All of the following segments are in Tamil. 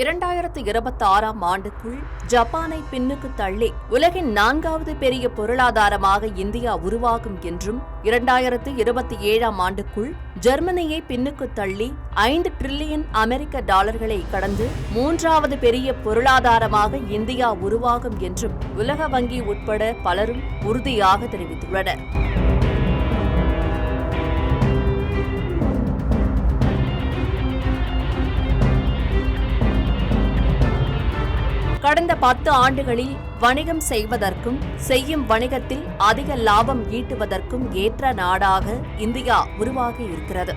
இரண்டாயிரத்து இருபத்தி ஆறாம் ஆண்டுக்குள் ஜப்பானை பின்னுக்கு தள்ளி உலகின் நான்காவது பெரிய பொருளாதாரமாக இந்தியா உருவாகும் என்றும் இரண்டாயிரத்து இருபத்தி ஏழாம் ஆண்டுக்குள் ஜெர்மனியை பின்னுக்கு தள்ளி ஐந்து டிரில்லியன் அமெரிக்க டாலர்களை கடந்து மூன்றாவது பெரிய பொருளாதாரமாக இந்தியா உருவாகும் என்றும் உலக வங்கி உட்பட பலரும் உறுதியாக தெரிவித்துள்ளனர். கடந்த பத்து ஆண்டுகளில் வணிகம் செய்வதற்கும் செய்யும் வணிகத்தில் அதிக லாபம் ஈட்டுவதற்கும் ஏற்ற நாடாக இந்தியா உருவாகி இருக்கிறது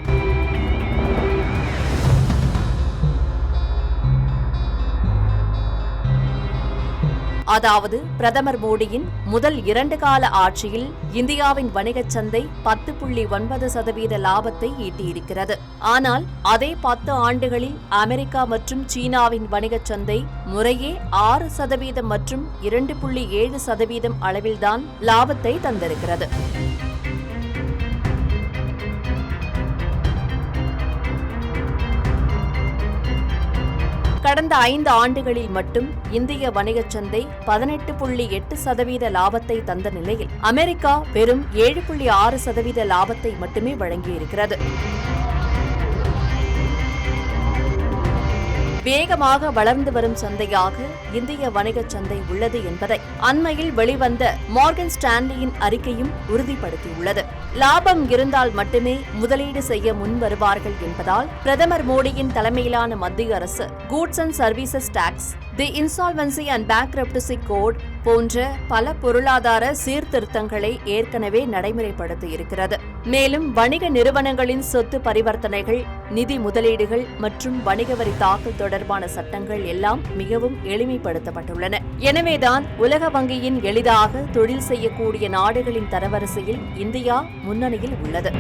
அதாவது பிரதமர் மோடியின் முதல் இரண்டு கால ஆட்சியில் இந்தியாவின் வணிகச் சந்தை பத்து புள்ளி ஒன்பது சதவீத லாபத்தை ஈட்டியிருக்கிறது. ஆனால் அதே பத்து ஆண்டுகளில் அமெரிக்கா மற்றும் சீனாவின் வணிகச் சந்தை முறையே ஆறு சதவீதம் மற்றும் இரண்டு புள்ளி ஏழு சதவீதம் அளவில்தான் லாபத்தை தந்திருக்கிறது. கடந்த ஐந்து ஆண்டுகளில் மட்டும் இந்திய வணிகச் சந்தை பதினெட்டு புள்ளி எட்டு சதவீத லாபத்தை தந்த நிலையில் அமெரிக்கா வெறும் ஏழு புள்ளி ஆறு சதவீத லாபத்தை மட்டுமே வழங்கியிருக்கிறது. வேகமாக வளர்ந்து வரும் சந்தையாக இந்திய வணிகச் சந்தை உள்ளது என்பதை அண்மையில் வெளிவந்த மார்கன் ஸ்டான்லியின் அறிக்கையும் உறுதிப்படுத்தியுள்ளது. லாபம் இருந்தால் மட்டுமே முதலீடு செய்ய முன் வருவார்கள் என்பதால் பிரதமர் மோடியின் தலைமையிலான மத்திய அரசு goods and services tax the insolvency and bankruptcy code போன்ற பல பொருளாதார சீர்திருத்தங்களை ஏற்கனவே நடைமுறைப்படுத்தி இருக்கிறது மேலும் வணிக நிறுவனங்களின் சொத்து பரிவர்த்தனைகள் நிதி முதலீடுகள் மற்றும் வணிக வரி தாக்கல் தொடர்பான சட்டங்கள் எல்லாம் மிகவும் எளிமைப்படுத்தப்பட்டுள்ளன. எனவேதான் உலக வங்கியின் எளிதாக தொழில் செய்யக்கூடிய நாடுகளின் தரவரிசையில் இந்தியா முன்னணியில் உள்ளது.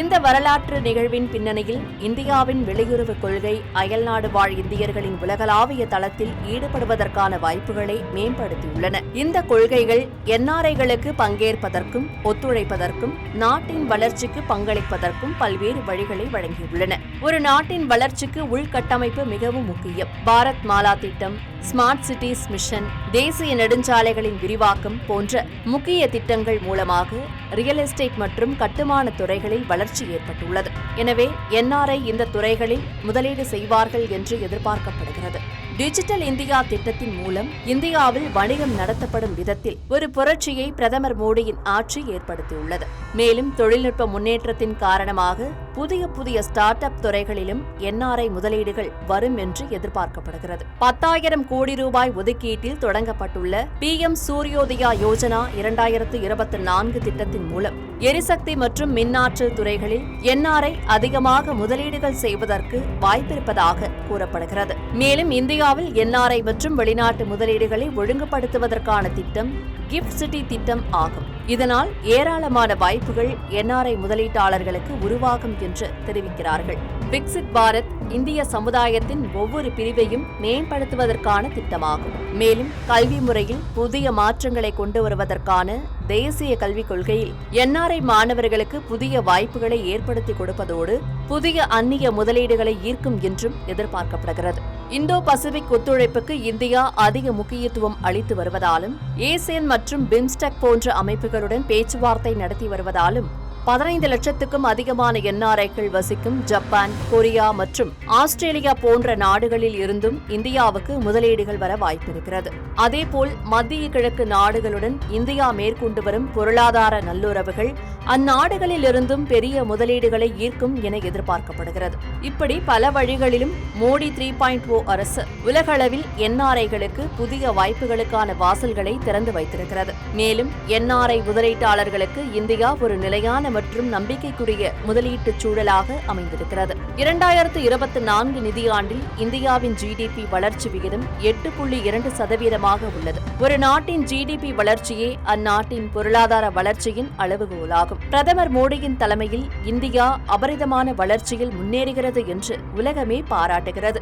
இந்த வரலாற்று நிகழ்வின் பின்னணியில் இந்தியாவின் வெளியுறவு கொள்கை அயல்நாடு வாழ் இந்தியர்களின் உலகளாவிய தளத்தில் ஈடுபடுவதற்கான வாய்ப்புகளை மேம்படுத்தியுள்ளன. இந்த கொள்கைகள் என்ஆர்ஐகளுக்கு பங்கேற்பதற்கும் ஒத்துழைப்பதற்கும் நாட்டின் வளர்ச்சிக்கு பங்களிப்பதற்கும் பல்வேறு வழிகளை வழங்கியுள்ளன. ஒரு நாட்டின் வளர்ச்சிக்கு உள்கட்டமைப்பு மிகவும் முக்கியம். பாரத் மாலா திட்டம் ஸ்மார்ட் சிட்டிஸ் மிஷன் தேசிய நெடுஞ்சாலைகளின் விரிவாக்கம் போன்ற முக்கிய திட்டங்கள் மூலமாக ரியல் எஸ்டேட் மற்றும் கட்டுமான துறைகளில் வளர்ச்சி ஏற்பட்டுள்ளது. எனவே என்ஆர்ஐ இந்த துறைகளில் முதலீடு செய்வார்கள் என்று எதிர்பார்க்கப்படுகிறது. டிஜிட்டல் இந்தியா திட்டத்தின் மூலம் இந்தியாவில் வணிகம் நடத்தப்படும் விதத்தில் ஒரு புரட்சியை பிரதமர் மோடியின் ஆட்சி ஏற்படுத்தியுள்ளது. மேலும் தொழில்நுட்ப முன்னேற்றத்தின் காரணமாக புதிய புதிய ஸ்டார்ட் அப் துறைகளிலும் என்ஆர்ஐ முதலீடுகள் வரும் என்று எதிர்பார்க்கப்படுகிறது. பத்தாயிரம் கோடி ரூபாய் ஒதுக்கீட்டில் தொடங்கப்பட்டுள்ள பி எம் சூரியோதயா யோஜனா இரண்டாயிரத்து இருபத்தி நான்கு திட்டத்தின் மூலம் எரிசக்தி மற்றும் மின்னாற்றல் துறைகளில் என்ஆர்ஐ அதிகமாக முதலீடுகள் செய்வதற்கு வாய்ப்பிருப்பதாக கூறப்படுகிறது. மேலும் இந்தியாவில் என்ஆர்ஐ மற்றும் வெளிநாட்டு முதலீடுகளை ஒழுங்குபடுத்துவதற்கான திட்டம் கிஃப்ட் சிட்டி திட்டம் ஆகும். இதனால் ஏராளமான வாய்ப்புகள் என்ஆர்ஐ முதலீட்டாளர்களுக்கு உருவாகும் என்று தெரிவிக்கிறார்கள். பிக்சிட் பாரத் இந்திய சமுதாயத்தின் ஒவ்வொரு பிரிவையும் மேம்படுத்துவதற்கான திட்டமாகும். மேலும் கல்வி முறையில் புதிய மாற்றங்களை கொண்டு வருவதற்கான தேசிய கல்விக் கொள்கையில் என்ஆர்ஐ மாணவர்களுக்கு புதிய வாய்ப்புகளை ஏற்படுத்தி கொடுப்பதோடு புதிய அந்நிய முதலீடுகளை ஈர்க்கும் என்றும் எதிர்பார்க்கப்படுகிறது. இந்தோ பசிபிக் ஒத்துழைப்புக்கு இந்தியா அதிக முக்கியத்துவம் அளித்து வருவதாலும் ஏசியன் மற்றும் பிம்ஸ்டெக் போன்ற அமைப்புகளுடன் பேச்சுவார்த்தை நடத்தி வருவதாலும் பதினைந்து லட்சத்துக்கும் அதிகமான என்ஆர்ஐக்கள் வசிக்கும் ஜப்பான் கொரியா மற்றும் ஆஸ்திரேலியா போன்ற நாடுகளில் இருந்தும் இந்தியாவுக்கு முதலீடுகள் வர வாய்ப்பிருக்கிறது. அதேபோல் மத்திய கிழக்கு நாடுகளுடன் இந்தியா மேற்கொண்டு வரும் பொருளாதார நல்லுறவுகள் அந்நாடுகளில் இருந்தும் பெரிய முதலீடுகளை ஈர்க்கும் என எதிர்பார்க்கப்படுகிறது. இப்படி பல வழிகளிலும் மோடி த்ரீ பாயிண்ட் ஓ அரசு உலகளவில் என்ஆர்ஐகளுக்கு புதிய வாய்ப்புகளுக்கான வாசல்களை திறந்து வைத்திருக்கிறது. மேலும் என்ஆர்ஐ முதலீட்டாளர்களுக்கு இந்தியா ஒரு நிலையான மற்றும் நம்பிக்கைக்குரிய முதலீட்டுச் சூழலாக அமைந்திருக்கிறது. இரண்டாயிரத்து இருபத்தி நான்கு நிதியாண்டில் இந்தியாவின் ஜிடிபி வளர்ச்சி விகிதம் எட்டு புள்ளி இரண்டு சதவீதமாக உள்ளது. ஒரு நாட்டின் ஜிடிபி வளர்ச்சியே அந்நாட்டின் பொருளாதார வளர்ச்சியின் அளவுகோலாகும். பிரதமர் மோடியின் தலைமையில் இந்தியா அபரிதமான வளர்ச்சியில் முன்னேறுகிறது என்று உலகமே பாராட்டுகிறது.